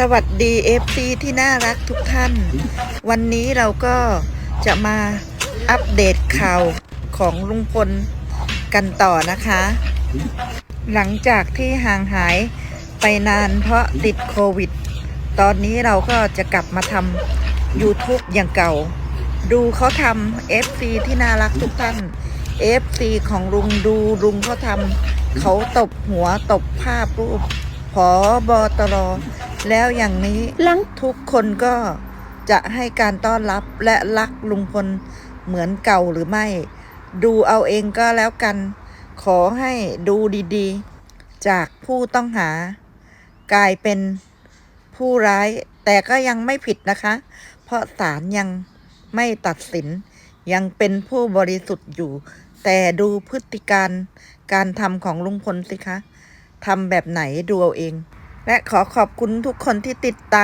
สวัสดี FC ที่น่ารักทุกท่าน วันนี้เราก็จะมาอัปเดตข่าวของลุงพลกันต่อนะคะ หลังจากที่ห่างหายไปนานเพราะติดโควิด ตอนนี้เราก็จะกลับมาทำ YouTube อย่างเก่า ดูเขาทำ FC ที่น่ารักทุกท่าน FC ของลุงดูลุงเขาทำเขาตบหัวตบภาพรูปผอบอตร แล้วอย่างนี้หลังทุกคนก็จะให้การต้อนรับและรักลุงพลเหมือนเก่าหรือไม่ ดูเอาเองก็แล้วกัน ขอให้ดูดีๆ จากผู้ต้องหา กลายเป็นผู้ร้าย แต่ก็ยังไม่ผิดนะคะ เพราะศาลยังไม่ตัดสิน ยังเป็นผู้บริสุทธิ์อยู่ แต่ดูพฤติการการทำของลุงพลสิคะทำแบบไหนดูเอาเอง และขอขอบคุณทุกคนที่ติดตาม